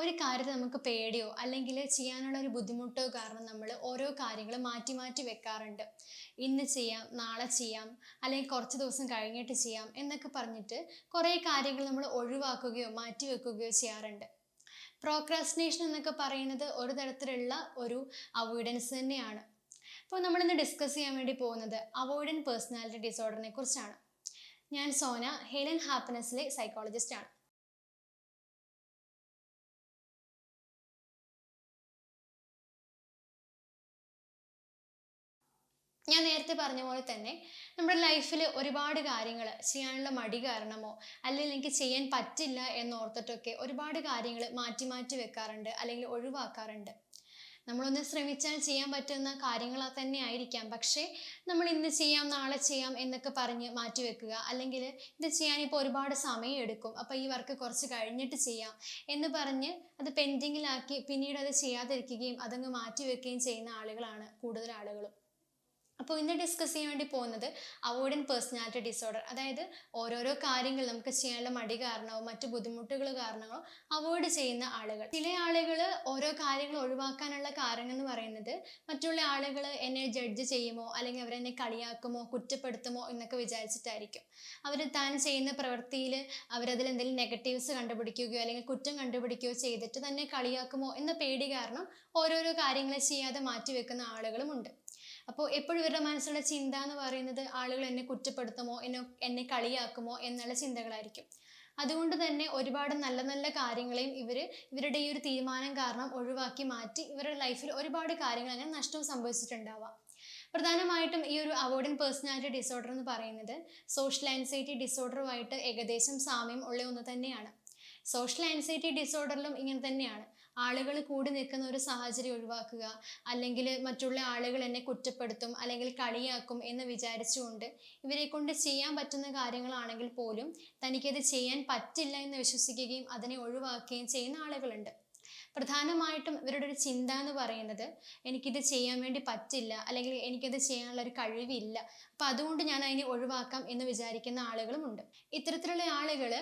ഒരു കാര്യത്തെ നമുക്ക് പേടിയോ? അല്ലെങ്കിൽ ചെയ്യാനുള്ള ഒരു ബുദ്ധിമുട്ടോ കാരണം നമ്മൾ ഓരോ കാര്യങ്ങൾ മാറ്റി മാറ്റി വെക്കാറുണ്ട്. ഇന്ന് ചെയ്യാം നാളെ ചെയ്യാം അല്ലെങ്കിൽ കുറച്ച് ദിവസം കഴിഞ്ഞിട്ട് ചെയ്യാം എന്നൊക്കെ പറഞ്ഞിട്ട് കുറേ കാര്യങ്ങൾ നമ്മൾ ഒഴിവാക്കുകയോ മാറ്റി വെക്കുകയോ ചെയ്യാറുണ്ട്. പ്രോക്രാസ്റ്റിനേഷൻ എന്നൊക്കെ പറയുന്നത് ഒരു തരത്തിലുള്ള ഒരു അവോയ്ഡൻസ് തന്നെയാണ്. അപ്പോൾ നമ്മളിന്ന് ഡിസ്കസ് ചെയ്യാൻ വേണ്ടി പോകുന്നത് അവോയ്ഡൻ പേഴ്സണാലിറ്റി ഡിസോർഡറിനെ കുറിച്ചാണ്. ഞാൻ സോന ഹെലൻ ഹാപ്പിനെസ്സിലെ സൈക്കോളജിസ്റ്റ് ഞാൻ നേരത്തെ പറഞ്ഞ പോലെ തന്നെ നമ്മുടെ ലൈഫിൽ ഒരുപാട് കാര്യങ്ങൾ ചെയ്യാനുള്ള മടി കാരണമോ അല്ലെങ്കിൽ എനിക്ക് ചെയ്യാൻ പറ്റില്ല എന്നോർത്തിട്ടൊക്കെ ഒരുപാട് കാര്യങ്ങൾ മാറ്റി മാറ്റി വെക്കാറുണ്ട് അല്ലെങ്കിൽ ഒഴിവാക്കാറുണ്ട്. നമ്മളൊന്ന് ശ്രമിച്ചാൽ ചെയ്യാൻ പറ്റുന്ന കാര്യങ്ങൾ തന്നെ ആയിരിക്കാം. പക്ഷേ നമ്മൾ ഇന്ന് ചെയ്യാം നാളെ ചെയ്യാം എന്നൊക്കെ പറഞ്ഞ് മാറ്റി വെക്കുക അല്ലെങ്കിൽ ഇത് ചെയ്യാൻ ഇപ്പോൾ ഒരുപാട് സമയം എടുക്കും അപ്പോൾ ഈ വർക്ക് കുറച്ച് കഴിഞ്ഞിട്ട് ചെയ്യാം എന്ന് പറഞ്ഞ് അത് പെൻഡിങ്ങിലാക്കി പിന്നീട് അത് ചെയ്യാതിരിക്കുകയും അതങ്ങ് മാറ്റി വെക്കുകയും ചെയ്യുന്ന ആളുകളാണ് കൂടുതൽ ആളുകളും. അപ്പോൾ ഇന്ന് ഡിസ്കസ് ചെയ്യാൻ വേണ്ടി പോകുന്നത് അവോയ്ഡൻ പേഴ്സണാലിറ്റി ഡിസോർഡർ അതായത് ഓരോരോ കാര്യങ്ങൾ നമുക്ക് ചെയ്യാനുള്ള മടി കാരണമോ മറ്റ് ബുദ്ധിമുട്ടുകൾ കാരണമോ അവോയ്ഡ് ചെയ്യുന്ന ആളുകൾ. ചില ആളുകൾ ഓരോ കാര്യങ്ങൾ ഒഴിവാക്കാനുള്ള കാരണം എന്ന് പറയുന്നത് മറ്റുള്ള ആളുകൾ എന്നെ ജഡ്ജ് ചെയ്യുമോ? അല്ലെങ്കിൽ അവരെന്നെ കളിയാക്കുമോ? കുറ്റപ്പെടുത്തുമോ? എന്നൊക്കെ വിചാരിച്ചിട്ടായിരിക്കും. അവർ താൻ ചെയ്യുന്ന പ്രവൃത്തിയിൽ അവരതിൽ എന്തെങ്കിലും നെഗറ്റീവ്സ് കണ്ടുപിടിക്കുകയോ അല്ലെങ്കിൽ കുറ്റം കണ്ടുപിടിക്കുകയോ ചെയ്തിട്ട് തന്നെ കളിയാക്കുമോ എന്ന പേടി കാരണം ഓരോരോ കാര്യങ്ങൾ ചെയ്യാതെ മാറ്റിവെക്കുന്ന ആളുകളുമുണ്ട് അപ്പോൾ എപ്പോഴും ഇവരുടെ മനസ്സിലുള്ള ചിന്ത എന്ന് പറയുന്നത് ആളുകൾ എന്നെ കുറ്റപ്പെടുത്തുമോ എന്നെ എന്നെ കളിയാക്കുമോ എന്നുള്ള ചിന്തകളായിരിക്കും. അതുകൊണ്ട് തന്നെ ഒരുപാട് നല്ല നല്ല കാര്യങ്ങളെയും ഇവർ ഇവരുടെ ഈ ഒരു തീരുമാനം കാരണം ഒഴിവാക്കി മാറ്റി ഇവരുടെ ലൈഫിൽ ഒരുപാട് കാര്യങ്ങൾ അങ്ങനെ നഷ്ടവും സംഭവിച്ചിട്ടുണ്ടാവാം. പ്രധാനമായിട്ടും ഈ ഒരു അവോർഡൻ പേഴ്സണാലിറ്റി ഡിസോർഡർ എന്ന് പറയുന്നത് സോഷ്യൽ ആൻസൈറ്റി ഡിസോർഡറുമായിട്ട് ഏകദേശം സാമ്യം ഉള്ള ഒന്ന് തന്നെയാണ്. സോഷ്യൽ ആൻസൈറ്റി ഡിസോർഡറിലും ഇങ്ങനെ തന്നെയാണ്. ആളുകൾ കൂടി നിൽക്കുന്ന ഒരു സാഹചര്യം ഒഴിവാക്കുക അല്ലെങ്കിൽ മറ്റുള്ള ആളുകൾ എന്നെ കുറ്റപ്പെടുത്തും അല്ലെങ്കിൽ കളിയാക്കും എന്ന് വിചാരിച്ചുകൊണ്ട് ഇവരെ കൊണ്ട് ചെയ്യാൻ പറ്റുന്ന കാര്യങ്ങളാണെങ്കിൽ പോലും തനിക്കത് ചെയ്യാൻ പറ്റില്ല എന്ന് വിശ്വസിക്കുകയും അതിനെ ഒഴിവാക്കുകയും ചെയ്യുന്ന ആളുകളുണ്ട്. പ്രധാനമായിട്ടും ഇവരുടെ ഒരു ചിന്ത എന്ന് പറയുന്നത് എനിക്കിത് ചെയ്യാൻ വേണ്ടി പറ്റില്ല അല്ലെങ്കിൽ എനിക്കത് ചെയ്യാനുള്ള ഒരു കഴിവില്ല. അപ്പം അതുകൊണ്ട് ഞാൻ അതിനെ ഒഴിവാക്കാം എന്ന് വിചാരിക്കുന്ന ആളുകളുമുണ്ട്. ഇത്തരത്തിലുള്ള ആളുകൾ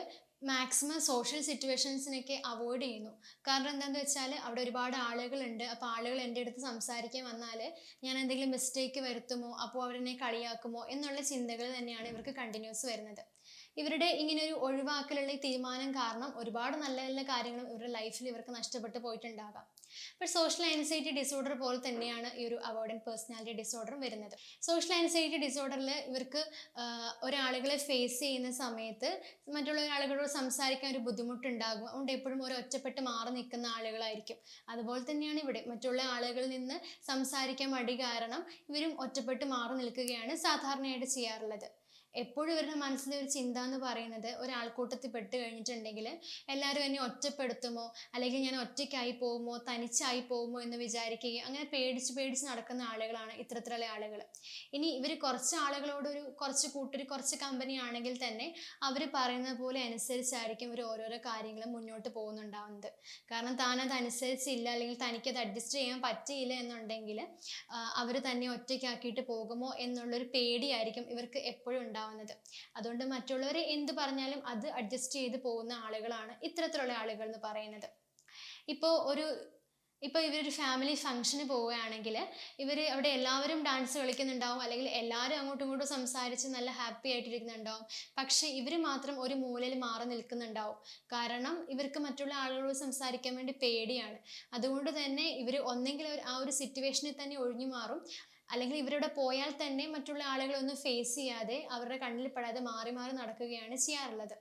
മാക്സിമം സോഷ്യൽ സിറ്റുവേഷൻസിനൊക്കെ അവോയ്ഡ് ചെയ്യുന്നു. കാരണം എന്താണെന്ന് വെച്ചാൽ അവിടെ ഒരുപാട് ആളുകളുണ്ട്. അപ്പോൾ ആളുകൾ എന്റെ അടുത്ത് സംസാരിക്കാൻ വന്നാൽ ഞാൻ എന്തെങ്കിലും മിസ്റ്റേക്ക് വരുത്തുമോ? അപ്പോൾ അവരെന്നെ കളിയാക്കുമോ? എന്നുള്ള ചിന്തകൾ തന്നെയാണ് ഇവർക്ക് കണ്ടിന്യൂസ് വരുന്നത്. ഇവരുടെ ഇങ്ങനെ ഒരു ഒഴിവാക്കലുള്ള ഈ തീരുമാനം കാരണം ഒരുപാട് നല്ല നല്ല കാര്യങ്ങളും ഇവരുടെ ലൈഫിൽ ഇവർക്ക് നഷ്ടപ്പെട്ടു പോയിട്ടുണ്ടാകാം. ഇപ്പോൾ സോഷ്യൽ ആൻസൈറ്റി ഡിസോർഡർ പോലെ തന്നെയാണ് ഈ ഒരു അവോർഡൻ പേഴ്സണാലിറ്റി ഡിസോർഡറും വരുന്നത്. സോഷ്യൽ ആൻസൈറ്റി ഡിസോർഡറിൽ ഇവർക്ക് ഒരാളുകളെ ഫേസ് ചെയ്യുന്ന സമയത്ത് മറ്റുള്ള ആളുകളോട് സംസാരിക്കാൻ ഒരു ബുദ്ധിമുട്ടുണ്ടാകും. അതുകൊണ്ട് എപ്പോഴും ഒരു ഒറ്റപ്പെട്ട് മാറി നിൽക്കുന്ന ആളുകളായിരിക്കും. അതുപോലെ തന്നെയാണ് ഇവിടെ മറ്റുള്ള ആളുകളിൽ നിന്ന് സംസാരിക്കാൻ മടി കാരണം ഇവരും ഒറ്റപ്പെട്ട് മാറി നിൽക്കുകയാണ് സാധാരണയായിട്ട് ചെയ്യാറുള്ളത്. എപ്പോഴും ഇവരുടെ മനസ്സിലെ ഒരു ചിന്ത എന്ന് പറയുന്നത് ഒരാൾക്കൂട്ടത്തിൽ പെട്ട് കഴിഞ്ഞിട്ടുണ്ടെങ്കിൽ എല്ലാവരും എന്നെ ഒറ്റപ്പെടുത്തുമോ? അല്ലെങ്കിൽ ഞാൻ ഒറ്റയ്ക്കായി പോകുമോ? തനിച്ചായി പോകുമോ എന്ന് വിചാരിക്കുകയും അങ്ങനെ പേടിച്ച് പേടിച്ച് നടക്കുന്ന ആളുകളാണ് ഇത്തരത്തിലുള്ള ആളുകൾ. ഇനി ഇവർ കുറച്ച് ആളുകളോടൊരു കുറച്ച് കൂട്ടർ കുറച്ച് കമ്പനി ആണെങ്കിൽ തന്നെ അവർ പറയുന്ന പോലെ അനുസരിച്ചായിരിക്കും ഇവർ ഓരോരോ കാര്യങ്ങളും മുന്നോട്ട് പോകുന്നുണ്ടാവുന്നത്. കാരണം താനത് അനുസരിച്ചില്ല അല്ലെങ്കിൽ തനിക്കത് അഡ്ജസ്റ്റ് ചെയ്യാൻ പറ്റിയില്ല എന്നുണ്ടെങ്കിൽ അവർ തന്നെ ഒറ്റയ്ക്കാക്കിയിട്ട് പോകുമോ എന്നുള്ളൊരു പേടിയായിരിക്കും ഇവർക്ക് എപ്പോഴും ഉണ്ടാവുന്നത്. അതുകൊണ്ട് മറ്റുള്ളവർ എന്ത് പറഞ്ഞാലും അത് അഡ്ജസ്റ്റ് ചെയ്ത് പോകുന്ന ആളുകളാണ് ഇത്തരത്തിലുള്ള ആളുകൾ എന്ന് പറയുന്നത്. ഇപ്പോൾ ഒരു ഇപ്പോൾ ഇവരൊരു ഫാമിലി ഫംഗ്ഷന് പോവുകയാണെങ്കിൽ ഇവർ അവിടെ എല്ലാവരും ഡാൻസ് കളിക്കുന്നുണ്ടാവും അല്ലെങ്കിൽ എല്ലാവരും അങ്ങോട്ടും ഇങ്ങോട്ടും സംസാരിച്ച് നല്ല ഹാപ്പി ആയിട്ടിരിക്കുന്നുണ്ടാവും. പക്ഷേ ഇവർ മാത്രം ഒരു മൂലയിൽ മാറി നിൽക്കുന്നുണ്ടാവും. കാരണം ഇവർക്ക് മറ്റുള്ള ആളുകളോട് സംസാരിക്കാൻ വേണ്ടി പേടിയാണ്. അതുകൊണ്ട് തന്നെ ഇവർ ഒന്നെങ്കിൽ ആ ഒരു സിറ്റുവേഷനിൽ തന്നെ ഒഴിഞ്ഞു മാറും. അല്ലെങ്കിൽ ഇവരിവിടെ പോയാൽ തന്നെ മറ്റുള്ള ആളുകളൊന്നും ഫേസ് ചെയ്യാതെ അവരുടെ കണ്ണിൽ പെടാതെ മാറി മാറി നടക്കുകയാണ് ചെയ്യാറുള്ളത്.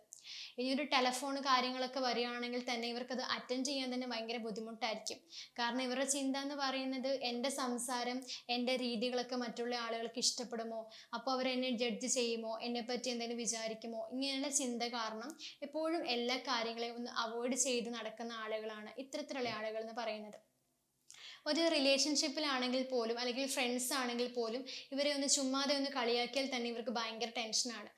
ഇനി ഒരു ടെലഫോൺ കാര്യങ്ങളൊക്കെ വരികയാണെങ്കിൽ തന്നെ ഇവർക്കത് അറ്റൻഡ് ചെയ്യാൻ തന്നെ ഭയങ്കര ബുദ്ധിമുട്ടായിരിക്കും. കാരണം ഇവരുടെ ചിന്ത എന്ന് പറയുന്നത് എന്റെ സംസാരം എന്റെ രീതികളൊക്കെ മറ്റുള്ള ആളുകൾക്ക് ഇഷ്ടപ്പെടുമോ? അപ്പോൾ അവർ എന്നെ ജഡ്ജ് ചെയ്യുമോ? എന്നെ പറ്റി എന്തെങ്കിലും വിചാരിക്കുമോ? ഇങ്ങനെയുള്ള ചിന്ത കാരണം എപ്പോഴും എല്ലാ കാര്യങ്ങളെയും ഒന്ന് അവോയ്ഡ് ചെയ്ത് നടക്കുന്ന ആളുകളാണ് ഇത്തരത്തിലുള്ള ആളുകൾ എന്ന് പറയുന്നത്. ഒരു റിലേഷൻഷിപ്പിലാണെങ്കിൽ പോലും അല്ലെങ്കിൽ ഫ്രണ്ട്സ് ആണെങ്കിൽ പോലും ഇവരെ ഒന്ന് ചുമ്മാതെ ഒന്ന് കളിയാക്കിയാൽ തന്നെ ഇവർക്ക് ഭയങ്കര ടെൻഷനാണ്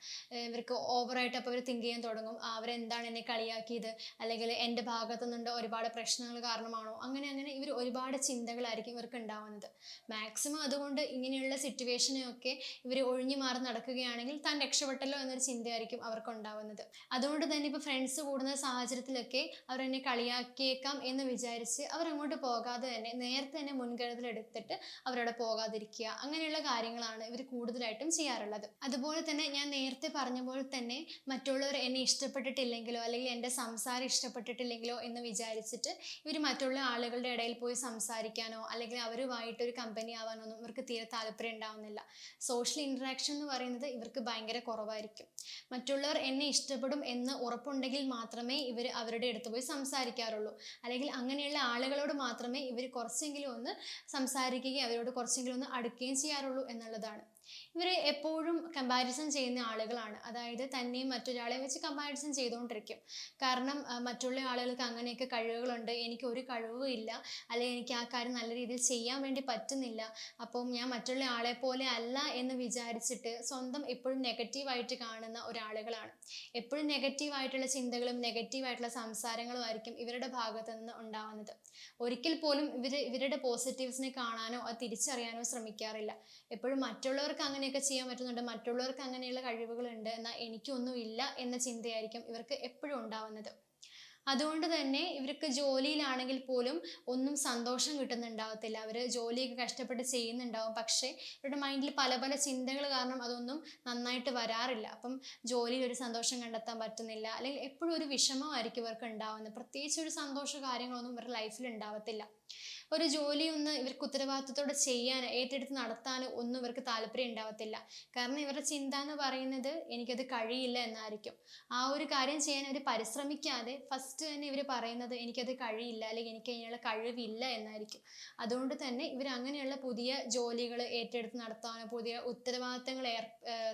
ഇവർക്ക് ഓവറായിട്ട് അപ്പോൾ അവർ തിങ്ക് ചെയ്യാൻ തുടങ്ങും. അവരെന്താണ് എന്നെ കളിയാക്കിയത്? അല്ലെങ്കിൽ എന്റെ ഭാഗത്തു നിന്നുണ്ട് ഒരുപാട് പ്രശ്നങ്ങൾ കാരണമാണോ? അങ്ങനെ അങ്ങനെ ഇവർ ഒരുപാട് ചിന്തകളായിരിക്കും ഇവർക്ക് ഉണ്ടാവുന്നത്. മാക്സിമം അതുകൊണ്ട് ഇങ്ങനെയുള്ള സിറ്റുവേഷനെയൊക്കെ ഇവർ ഒഴിഞ്ഞു മാറി നടക്കുകയാണെങ്കിൽ താൻ രക്ഷപ്പെട്ടല്ലോ എന്നൊരു ചിന്തയായിരിക്കും അവർക്ക് ഉണ്ടാവുന്നത്. അതുകൊണ്ട് തന്നെ ഇപ്പോൾ ഫ്രണ്ട്സ് കൂടുന്ന സാഹചര്യത്തിലൊക്കെ അവർ എന്നെ കളിയാക്കിയേക്കാം എന്ന് വിചാരിച്ച് അവർ അങ്ങോട്ട് പോകാതെ തന്നെ നേരത്തെ തന്നെ മുൻകരുതൽ എടുത്തിട്ട് അവരവിടെ പോകാതിരിക്കുക. അങ്ങനെയുള്ള കാര്യങ്ങളാണ് ഇവർ കൂടുതലായിട്ടും ചെയ്യാറുള്ളത്. അതുപോലെ തന്നെ ഞാൻ നേരത്തെ പറഞ്ഞ പോലെ തന്നെ മറ്റുള്ളവർ എന്നെ ഇഷ്ടപ്പെട്ടിട്ടില്ലെങ്കിലോ അല്ലെങ്കിൽ എന്റെ സംസാരം ഇഷ്ടപ്പെട്ടിട്ടില്ലെങ്കിലോ എന്ന് വിചാരിച്ചിട്ട് ഇവർ മറ്റുള്ള ആളുകളുടെ ഇടയിൽ പോയി സംസാരിക്കാനോ അല്ലെങ്കിൽ അവരുമായിട്ട് ഒരു കമ്പനി ആവാനോ ഒന്നും ഇവർക്ക് തീരെ താല്പര്യം ഉണ്ടാവുന്നില്ല. സോഷ്യൽ ഇൻട്രാക്ഷൻ എന്ന് പറയുന്നത് ഇവർക്ക് ഭയങ്കര കുറവായിരിക്കും. മറ്റുള്ളവർ എന്നെ ഇഷ്ടപ്പെടും എന്ന് ഉറപ്പുണ്ടെങ്കിൽ മാത്രമേ ഇവർ അവരുടെ അടുത്ത് പോയി സംസാരിക്കാറുള്ളൂ. അല്ലെങ്കിൽ അങ്ങനെയുള്ള ആളുകളോട് മാത്രമേ ഇവർ കുറച്ചെങ്കിലും ഒന്ന് സംസാരിക്കുകയും അവരോട് കുറച്ചെങ്കിലും ഒന്ന് അടുക്കുകയും ചെയ്യാറുള്ളൂ എന്നുള്ളതാണ്. ഇവർ എപ്പോഴും കമ്പാരിസൺ ചെയ്യുന്ന ആളുകളാണ്. അതായത് തന്നെയും മറ്റൊരാളെ വെച്ച് കമ്പാരിസൺ ചെയ്തുകൊണ്ടിരിക്കും. കാരണം മറ്റുള്ള ആളുകൾക്ക് അങ്ങനെയൊക്കെ കഴിവുകളുണ്ട്. എനിക്ക് ഒരു കഴിവും ഇല്ല. അല്ലെങ്കിൽ എനിക്ക് ആ കാര്യം നല്ല രീതിയിൽ ചെയ്യാൻ വേണ്ടി പറ്റുന്നില്ല. അപ്പം ഞാൻ മറ്റുള്ള ആളെ പോലെ അല്ല എന്ന് വിചാരിച്ചിട്ട് സ്വന്തം എപ്പോഴും നെഗറ്റീവായിട്ട് കാണുന്ന ഒരാളുകളാണ്. എപ്പോഴും നെഗറ്റീവായിട്ടുള്ള ചിന്തകളും നെഗറ്റീവായിട്ടുള്ള സംസാരങ്ങളും ആയിരിക്കും ഇവരുടെ ഭാഗത്ത് നിന്ന് ഉണ്ടാവുന്നത്. ഒരിക്കൽ പോലും ഇവർ ഇവരുടെ പോസിറ്റീവ്സിനെ കാണാനോ അത് തിരിച്ചറിയാനോ ശ്രമിക്കാറില്ല. എപ്പോഴും മറ്റുള്ളവർക്ക് അങ്ങനെയൊക്കെ ചെയ്യാൻ പറ്റുന്നുണ്ട്. മറ്റുള്ളവർക്ക് അങ്ങനെയുള്ള കഴിവുകളുണ്ട് എന്നാൽ എനിക്കൊന്നും ഇല്ല എന്ന ചിന്തയായിരിക്കും ഇവർക്ക് എപ്പോഴും ഉണ്ടാവുന്നത്. അതുകൊണ്ട് തന്നെ ഇവർക്ക് ജോലിയിലാണെങ്കിൽ പോലും ഒന്നും സന്തോഷം കിട്ടുന്നുണ്ടാവത്തില്ല. അവർ ജോലിയൊക്കെ കഷ്ടപ്പെട്ട് ചെയ്യുന്നുണ്ടാവും. പക്ഷേ ഇവരുടെ മൈൻഡിൽ പല പല ചിന്തകൾ കാരണം അതൊന്നും നന്നായിട്ട് വരാറില്ല. അപ്പം ജോലിയിൽ ഒരു സന്തോഷം കണ്ടെത്താൻ പറ്റുന്നില്ല. അല്ലെങ്കിൽ എപ്പോഴും ഒരു വിഷമമായിരിക്കും ഇവർക്ക് ഉണ്ടാവുന്നത്. പ്രത്യേകിച്ച് ഒരു സന്തോഷ കാര്യങ്ങളൊന്നും ഇവരുടെ ലൈഫിൽ ഉണ്ടാവത്തില്ല. ഒരു ജോലി ഒന്ന് ഇവർക്ക് ഉത്തരവാദിത്തത്തോടെ ചെയ്യാൻ ഏറ്റെടുത്ത് നടത്താൻ ഒന്നും ഇവർക്ക് താല്പര്യം ഉണ്ടാവത്തില്ല. കാരണം ഇവരുടെ ചിന്ത എന്ന് പറയുന്നത് എനിക്കത് കഴിയില്ല എന്നായിരിക്കും. ആ ഒരു കാര്യം ചെയ്യാൻ അവർ പരിശ്രമിക്കാതെ ഫസ്റ്റ് തന്നെ ഇവർ പറയുന്നത് എനിക്കത് കഴിയില്ല അല്ലെങ്കിൽ എനിക്ക് അതിനുള്ള കഴിവില്ല എന്നായിരിക്കും. അതുകൊണ്ട് തന്നെ ഇവർ അങ്ങനെയുള്ള പുതിയ ജോലികൾ ഏറ്റെടുത്ത് നടത്താനോ പുതിയ ഉത്തരവാദിത്തങ്ങൾ ഏർ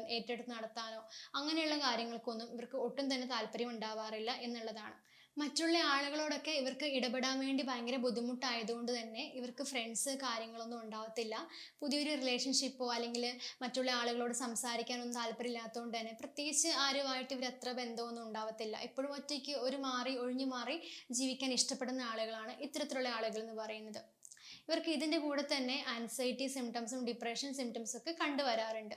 ഏറ്റെടുത്ത് നടത്താനോ അങ്ങനെയുള്ള കാര്യങ്ങൾക്കൊന്നും ഇവർക്ക് ഒട്ടും തന്നെ താല്പര്യം ഉണ്ടാവാറില്ല എന്നുള്ളതാണ്. മറ്റുള്ള ആളുകളോടൊക്കെ ഇവർക്ക് ഇടപെടാൻ വേണ്ടി ഭയങ്കര ബുദ്ധിമുട്ടായതുകൊണ്ട് തന്നെ ഇവർക്ക് ഫ്രണ്ട്സ് കാര്യങ്ങളൊന്നും ഉണ്ടാവത്തില്ല. പുതിയൊരു റിലേഷൻഷിപ്പോ അല്ലെങ്കിൽ മറ്റുള്ള ആളുകളോട് സംസാരിക്കാനൊന്നും താല്പര്യമില്ലാത്തതുകൊണ്ട് തന്നെ പ്രത്യേകിച്ച് ആരുമായിട്ട് ഇവർ അത്ര ബന്ധമൊന്നും ഉണ്ടാവത്തില്ല. എപ്പോഴും ഒറ്റയ്ക്ക് ഒരു മാറി ഒഴിഞ്ഞു മാറി ജീവിക്കാൻ ഇഷ്ടപ്പെടുന്ന ആളുകളാണ് ഇത്തരത്തിലുള്ള ആളുകൾ എന്ന് പറയുന്നത്. ഇവർക്ക് ഇതിന്റെ കൂടെ തന്നെ ആൻസൈറ്റി സിംറ്റംസും ഡിപ്രഷൻ സിംറ്റംസും ഒക്കെ കണ്ടുവരാറുണ്ട്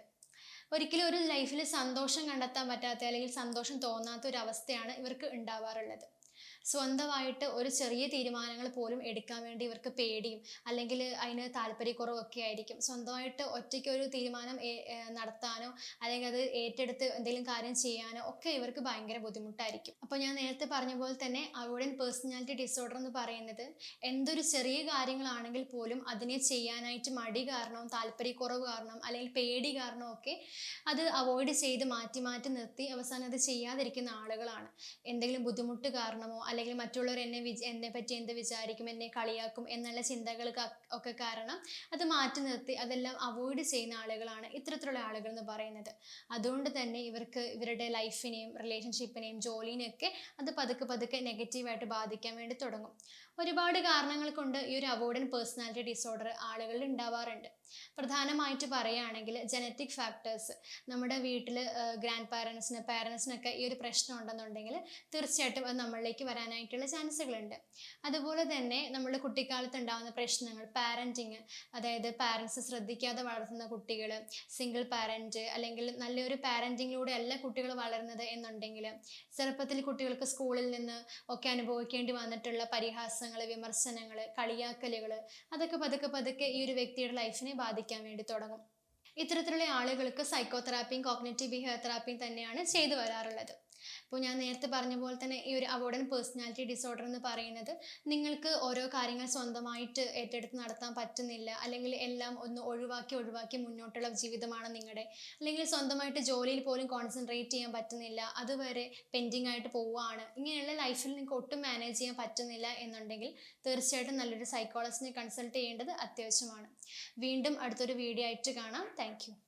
ഒരിക്കലും ഒരു ലൈഫിൽ സന്തോഷം കണ്ടെത്താൻ പറ്റാത്ത അല്ലെങ്കിൽ സന്തോഷം തോന്നാത്ത ഒരു അവസ്ഥയാണ് ഇവർക്ക് ഉണ്ടാവാറുള്ളത്. സ്വന്തമായിട്ട് ഒരു ചെറിയ തീരുമാനങ്ങൾ പോലും എടുക്കാൻ വേണ്ടി ഇവർക്ക് പേടിയും അല്ലെങ്കിൽ അതിന് താല്പര്യക്കുറവൊക്കെ ആയിരിക്കും. സ്വന്തമായിട്ട് ഒറ്റയ്ക്ക് ഒരു തീരുമാനം നടത്താനോ അല്ലെങ്കിൽ അത് ഏറ്റെടുത്ത് എന്തെങ്കിലും കാര്യം ചെയ്യാനോ ഒക്കെ ഇവർക്ക് ഭയങ്കര ബുദ്ധിമുട്ടായിരിക്കും. അപ്പോൾ ഞാൻ നേരത്തെ പറഞ്ഞ പോലെ തന്നെ അവോയ്ഡൻ പേഴ്സണാലിറ്റി ഡിസോർഡർ എന്ന് പറയുന്നത് എന്തൊരു ചെറിയ കാര്യങ്ങളാണെങ്കിൽ പോലും അതിനെ ചെയ്യാനായിട്ട് മടി കാരണം താല്പര്യക്കുറവ് കാരണം അല്ലെങ്കിൽ പേടി കാരണവും ഒക്കെ അത് അവോയ്ഡ് ചെയ്ത് മാറ്റി മാറ്റി നിർത്തി അവസാനം അത് ചെയ്യാതിരിക്കുന്ന ആളുകളാണ്. എന്തെങ്കിലും ബുദ്ധിമുട്ട് കാരണമോ അല്ലെങ്കിൽ മറ്റുള്ളവർ എന്നെ വിച എന്നെ പറ്റി എന്ത് വിചാരിക്കും എന്നെ കളിയാക്കും എന്നുള്ള ചിന്തകൾക്ക് ഒക്കെ കാരണം അത് മാറ്റി നിർത്തി അതെല്ലാം അവോയ്ഡ് ചെയ്യുന്ന ആളുകളാണ് ഇത്തരത്തിലുള്ള ആളുകൾ എന്ന് പറയുന്നത്. അതുകൊണ്ട് തന്നെ ഇവർക്ക് ഇവരുടെ ലൈഫിനെയും റിലേഷൻഷിപ്പിനെയും ജോലിനെയും ഒക്കെ അത് പതുക്കെ പതുക്കെ നെഗറ്റീവായിട്ട് ബാധിക്കാൻ വേണ്ടി തുടങ്ങും. ഒരുപാട് കാരണങ്ങൾ കൊണ്ട് ഈ ഒരു അവോയ്ഡൻ പേഴ്സണാലിറ്റി ഡിസോർഡർ ആളുകളിൽ ഉണ്ടാവാറുണ്ട്. പ്രധാനമായിട്ട് പറയുകയാണെങ്കിൽ ജനറ്റിക് ഫാക്ടേഴ്സ് നമ്മുടെ വീട്ടിൽ ഗ്രാൻഡ് പാരൻസിന് പാരൻസിനൊക്കെ ഈ ഒരു പ്രശ്നം ഉണ്ടെന്നുണ്ടെങ്കിൽ തീർച്ചയായിട്ടും അത് നമ്മളിലേക്ക് വരാനായിട്ടുള്ള ചാൻസുകളുണ്ട് അതുപോലെ തന്നെ നമ്മുടെ കുട്ടിക്കാലത്ത് ഉണ്ടാകുന്ന പ്രശ്നങ്ങൾ പാരന്റിങ് അതായത് പാരൻസ് ശ്രദ്ധിക്കാതെ വളർത്തുന്ന കുട്ടികൾ സിംഗിൾ പാരന്റ് അല്ലെങ്കിൽ നല്ലൊരു പാരന്റിങ്ങിലൂടെ അല്ല കുട്ടികൾ വളരുന്നത് എന്നുണ്ടെങ്കിൽ ചെറുപ്പത്തിൽ കുട്ടികൾക്ക് സ്കൂളിൽ നിന്ന് ഒക്കെ അനുഭവിക്കേണ്ടി വന്നിട്ടുള്ള പരിഹാസങ്ങൾ വിമർശനങ്ങൾ കളിയാക്കലുകൾ അതൊക്കെ പതുക്കെ പതുക്കെ ഈ ഒരു വ്യക്തിയുടെ ലൈഫിനെ ബാധിക്കാൻ വേണ്ടി തുടങ്ങും. ഇത്തരത്തിലുള്ള ആളുകൾക്ക് സൈക്കോതെറാപ്പിയും കോഗ്നേറ്റീവ് ബിഹേവിയർ തെറാപ്പിയും തന്നെയാണ് ചെയ്തു വരാറുള്ളത്. അപ്പോൾ ഞാൻ നേരത്തെ പറഞ്ഞ പോലെ തന്നെ ഈ ഒരു അവോർഡൻ പേഴ്സണാലിറ്റി ഡിസോർഡർ എന്ന് പറയുന്നത് നിങ്ങൾക്ക് ഓരോ കാര്യങ്ങൾ സ്വന്തമായിട്ട് ഏറ്റെടുത്ത് നടത്താൻ പറ്റുന്നില്ല അല്ലെങ്കിൽ എല്ലാം ഒന്ന് ഒഴിവാക്കി ഒഴിവാക്കി മുന്നോട്ടുള്ള ജീവിതമാണ് നിങ്ങളുടെ അല്ലെങ്കിൽ സ്വന്തമായിട്ട് ജോലിയിൽ പോലും കോൺസെൻട്രേറ്റ് ചെയ്യാൻ പറ്റുന്നില്ല അതുവരെ പെൻഡിങ് ആയിട്ട് പോവുകയാണ്. ഇങ്ങനെയുള്ള ലൈഫിൽ നിങ്ങൾക്ക് ഒട്ടും മാനേജ് ചെയ്യാൻ പറ്റുന്നില്ല എന്നുണ്ടെങ്കിൽ തീർച്ചയായിട്ടും നല്ലൊരു സൈക്കോളജിസ്റ്റിനെ കൺസൾട്ട് ചെയ്യേണ്ടത് അത്യാവശ്യമാണ്. വീണ്ടും അടുത്തൊരു വീഡിയോ ആയിട്ട് കാണാം. താങ്ക്